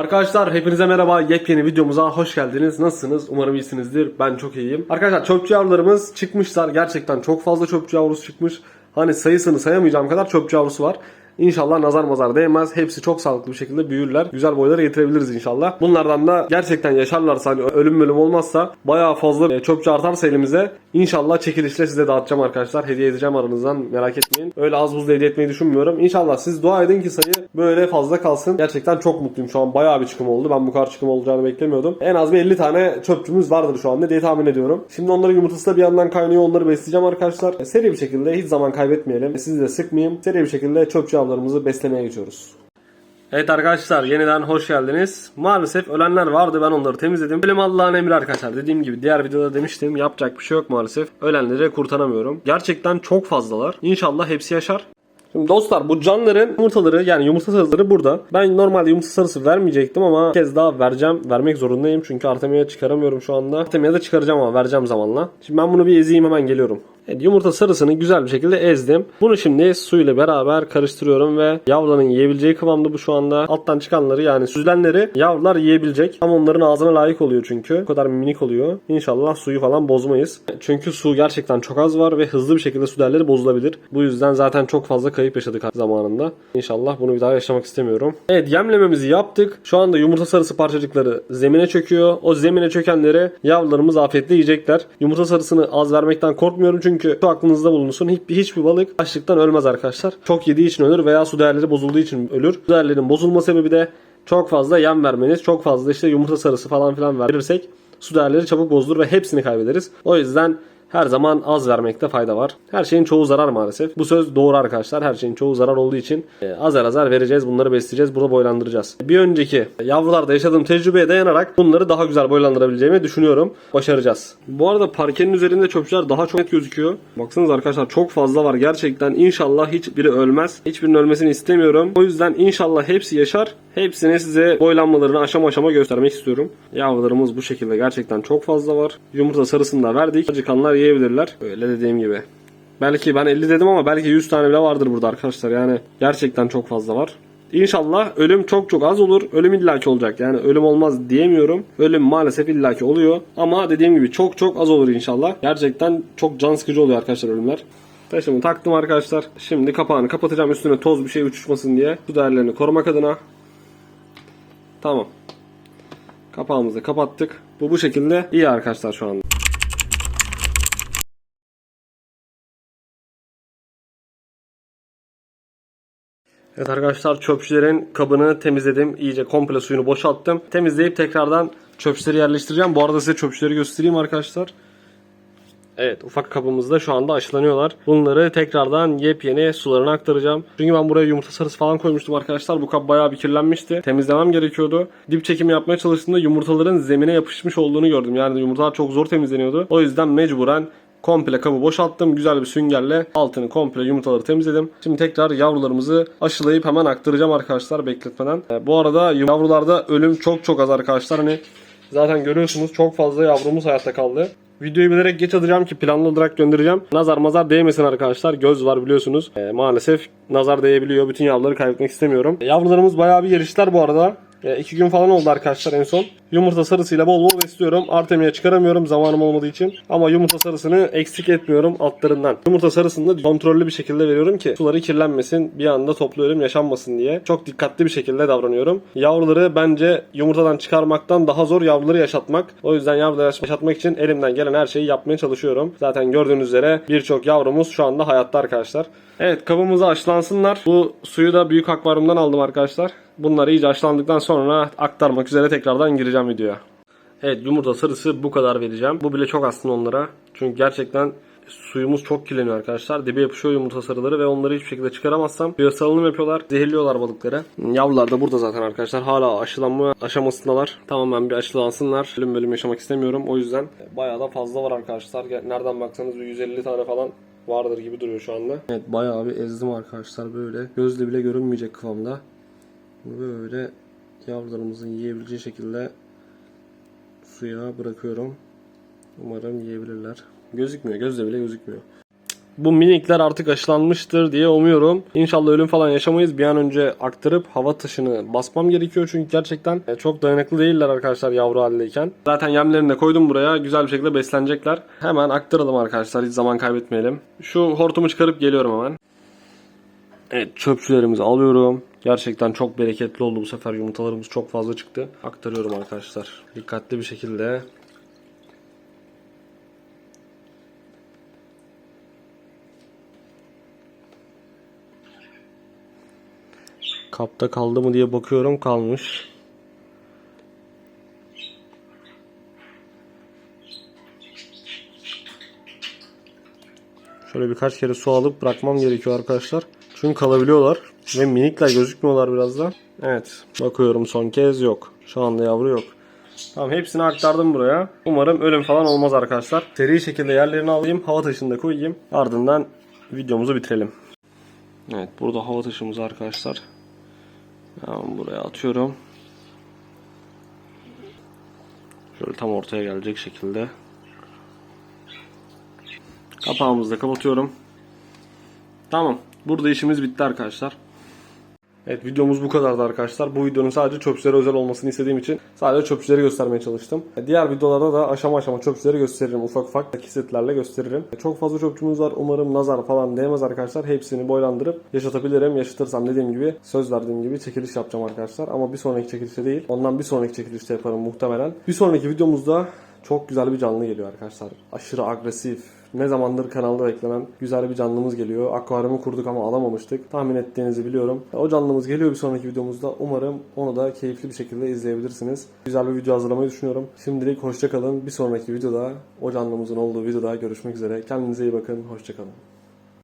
Arkadaşlar hepinize merhaba. Yepyeni videomuza hoş geldiniz. Nasılsınız? Umarım iyisinizdir. Ben çok iyiyim. Arkadaşlar çöpçü yavrularımız çıkmışlar. Gerçekten çok fazla çöpçü yavrusu çıkmış. Hani sayısını sayamayacağım kadar çöpçü yavrusu var. İnşallah nazar mazar değmez. Hepsi çok sağlıklı bir şekilde büyürler. Güzel boylara getirebiliriz inşallah. Bunlardan da gerçekten yaşarlarsa hani ölüm bölüm olmazsa bayağı fazla e, çöpçü artarsa elimize inşallah çekilişle size dağıtacağım arkadaşlar. Hediye edeceğim aranızdan merak etmeyin. Öyle az buzda hediye etmeyi düşünmüyorum. İnşallah siz dua edin ki sayı böyle fazla kalsın. Gerçekten çok mutluyum şu an. Bayağı bir çıkım oldu. Ben bu kadar çıkım olacağını beklemiyordum. En az bir 50 tane çöpçümüz vardır şu anda diye tahmin ediyorum. Şimdi onların yumurtası da bir yandan kaynıyor. Onları besleyeceğim arkadaşlar. E, Seri bir şekilde hiç zaman kaybetmeyelim. Sizi de sıkmayayım. Seri bir şekilde çöpçü avlarımızı beslemeye geçiyoruz. Evet arkadaşlar yeniden hoş geldiniz. Maalesef ölenler vardı ben onları temizledim. Benim Allah'ın emri arkadaşlar. Dediğim gibi diğer videoda demiştim yapacak bir şey yok maalesef. Ölenleri kurtaramıyorum. Gerçekten çok fazlalar. İnşallah hepsi yaşar. Şimdi dostlar bu canların yumurtaları yani yumurta sarıları burada. Ben normalde yumurta sarısı vermeyecektim ama bir kez daha vereceğim. Vermek zorundayım çünkü Artemia'ya çıkaramıyorum şu anda. Artemia'ya da çıkaracağım ama vereceğim zamanla. Şimdi ben bunu bir ezeyim hemen geliyorum. Evet, yumurta sarısını güzel bir şekilde ezdim. Bunu şimdi suyla beraber karıştırıyorum ve yavruların yiyebileceği kıvamda bu şu anda. Alttan çıkanları yani süzülenleri yavrular yiyebilecek. Ama onların ağzına layık oluyor çünkü. O kadar minik oluyor. İnşallah suyu falan bozmayız. Çünkü su gerçekten çok az var ve hızlı bir şekilde süderleri bozulabilir. Bu yüzden zaten çok fazla kayıp yaşadık zamanında. İnşallah bunu bir daha yaşamak istemiyorum. Evet yemlememizi yaptık. Şu anda yumurta sarısı parçacıkları zemine çöküyor. O zemine çökenleri yavrularımız afiyetle yiyecekler. Yumurta sarısını az vermekten korkmuyorum çünkü şu aklınızda bulunsun. Hiçbir, hiçbir balık açlıktan ölmez arkadaşlar. Çok yediği için ölür veya su değerleri bozulduğu için ölür. Su değerlerinin bozulma sebebi de çok fazla yem vermeniz. Çok fazla işte yumurta sarısı falan filan verirsek su değerleri çabuk bozulur ve hepsini kaybederiz. O yüzden her zaman az vermekte fayda var. Her şeyin çoğu zarar maalesef. Bu söz doğru arkadaşlar. Her şeyin çoğu zarar olduğu için e, azar azar vereceğiz. Bunları besleyeceğiz. Burada boylandıracağız. Bir önceki yavrularda yaşadığım tecrübeye dayanarak bunları daha güzel boylandırabileceğimi düşünüyorum. Başaracağız. Bu arada parkenin üzerinde çöpçüler daha çok net gözüküyor. Baksanıza arkadaşlar çok fazla var. Gerçekten inşallah hiçbiri ölmez. Hiçbirinin ölmesini istemiyorum. O yüzden inşallah hepsi yaşar. Hepsini size boylanmalarını aşama aşama göstermek istiyorum. Yavrularımız bu şekilde gerçekten çok fazla var. Yumurta sarısını da verdik. Acıkanlar yiyebilirler. Öyle dediğim gibi. Belki ben 50 dedim ama belki 100 tane bile vardır burada arkadaşlar. Yani gerçekten çok fazla var. İnşallah ölüm çok çok az olur. Ölüm illaki olacak. Yani ölüm olmaz diyemiyorum. Ölüm maalesef illaki oluyor. Ama dediğim gibi çok çok az olur inşallah. Gerçekten çok can sıkıcı oluyor arkadaşlar ölümler. Taşımı taktım arkadaşlar. Şimdi kapağını kapatacağım üstüne toz bir şey uçuşmasın diye. Su değerlerini korumak adına. Tamam. Kapağımızı kapattık. Bu bu şekilde iyi arkadaşlar şu anda. Evet arkadaşlar çöpçülerin kabını temizledim. İyice komple suyunu boşalttım. Temizleyip tekrardan çöpçüleri yerleştireceğim. Bu arada size çöpçüleri göstereyim arkadaşlar. Evet ufak kabımızda şu anda aşılanıyorlar. Bunları tekrardan yepyeni sularına aktaracağım. Çünkü ben buraya yumurta sarısı falan koymuştum arkadaşlar. Bu kap bayağı bir kirlenmişti. Temizlemem gerekiyordu. Dip çekim yapmaya çalıştığımda yumurtaların zemine yapışmış olduğunu gördüm. Yani yumurtalar çok zor temizleniyordu. O yüzden mecburen komple kabı boşalttım. Güzel bir süngerle altını komple yumurtaları temizledim. Şimdi tekrar yavrularımızı aşılayıp hemen aktaracağım arkadaşlar bekletmeden. Ee, bu arada yavrularda ölüm çok çok az arkadaşlar. Hani zaten görüyorsunuz çok fazla yavrumuz hayatta kaldı. Videoyu bilerek geç atacağım ki planlı olarak göndereceğim. Nazar mazar değmesin arkadaşlar. Göz var biliyorsunuz. Ee, maalesef nazar değebiliyor. Bütün yavruları kaybetmek istemiyorum. Yavrularımız bayağı bir geliştiler bu arada. E, iki gün falan oldu arkadaşlar en son. Yumurta sarısıyla bol bol besliyorum. Artemia çıkaramıyorum zamanım olmadığı için. Ama yumurta sarısını eksik etmiyorum altlarından. Yumurta sarısını da kontrollü bir şekilde veriyorum ki suları kirlenmesin. Bir anda toplu ölüm yaşanmasın diye. Çok dikkatli bir şekilde davranıyorum. Yavruları bence yumurtadan çıkarmaktan daha zor yavruları yaşatmak. O yüzden yavruları yaşatmak için elimden gelen her şeyi yapmaya çalışıyorum. Zaten gördüğünüz üzere birçok yavrumuz şu anda hayatta arkadaşlar. Evet kabımızı aşılansınlar. Bu suyu da büyük akvaryumdan aldım arkadaşlar. Bunları iyice aşılandıktan sonra aktarmak üzere tekrardan gireceğim videoya. Evet yumurta sarısı bu kadar vereceğim. Bu bile çok aslında onlara. Çünkü gerçekten suyumuz çok kirleniyor arkadaşlar. Dibe yapışıyor yumurta sarıları ve onları hiçbir şekilde çıkaramazsam suya salınım yapıyorlar. Zehirliyorlar balıkları. Yavrular da burada zaten arkadaşlar. Hala aşılanma aşamasındalar. Tamamen bir aşılansınlar. Bölüm bölüm yaşamak istemiyorum. O yüzden bayağı da fazla var arkadaşlar. Nereden baksanız bir 150 tane falan vardır gibi duruyor şu anda. Evet bayağı bir ezdim arkadaşlar böyle. Gözle bile görünmeyecek kıvamda. Böyle yavrularımızın yiyebileceği şekilde suya bırakıyorum. Umarım yiyebilirler. Gözükmüyor. Gözle bile gözükmüyor. Bu minikler artık aşılanmıştır diye umuyorum. İnşallah ölüm falan yaşamayız. Bir an önce aktarıp hava taşını basmam gerekiyor. Çünkü gerçekten e, çok dayanıklı değiller arkadaşlar yavru haldeyken. Zaten yemlerini de koydum buraya. Güzel bir şekilde beslenecekler. Hemen aktaralım arkadaşlar. Hiç zaman kaybetmeyelim. Şu hortumu çıkarıp geliyorum hemen. Evet çöpçülerimizi alıyorum. Gerçekten çok bereketli oldu bu sefer yumurtalarımız çok fazla çıktı. Aktarıyorum arkadaşlar. Dikkatli bir şekilde. Kapta kaldı mı diye bakıyorum kalmış. Şöyle birkaç kere su alıp bırakmam gerekiyor arkadaşlar. Çünkü kalabiliyorlar ve minikler gözükmüyorlar biraz da. Evet bakıyorum son kez yok. Şu anda yavru yok. Tamam hepsini aktardım buraya. Umarım ölüm falan olmaz arkadaşlar. Seri şekilde yerlerini alayım. Hava taşını koyayım. Ardından videomuzu bitirelim. Evet burada hava taşımız arkadaşlar. Hemen buraya atıyorum. Şöyle tam ortaya gelecek şekilde. Kapağımızı da kapatıyorum. Tamam. Burada işimiz bitti arkadaşlar. Evet videomuz bu kadardı arkadaşlar. Bu videonun sadece çöpçülere özel olmasını istediğim için sadece çöpçüleri göstermeye çalıştım. Diğer videolarda da aşama aşama çöpçüleri gösteririm. Ufak ufak kesitlerle gösteririm. Çok fazla çöpçümüz var. Umarım nazar falan değmez arkadaşlar. Hepsini boylandırıp yaşatabilirim. Yaşatırsam dediğim gibi söz verdiğim gibi çekiliş yapacağım arkadaşlar. Ama bir sonraki çekilişte değil. Ondan bir sonraki çekilişte yaparım muhtemelen. Bir sonraki videomuzda çok güzel bir canlı geliyor arkadaşlar. Aşırı agresif, ne zamandır kanalda beklenen güzel bir canlımız geliyor. Akvaryumu kurduk ama alamamıştık. Tahmin ettiğinizi biliyorum. O canlımız geliyor bir sonraki videomuzda. Umarım onu da keyifli bir şekilde izleyebilirsiniz. Güzel bir video hazırlamayı düşünüyorum. Şimdilik hoşçakalın. Bir sonraki videoda o canlımızın olduğu videoda görüşmek üzere. Kendinize iyi bakın. Hoşçakalın.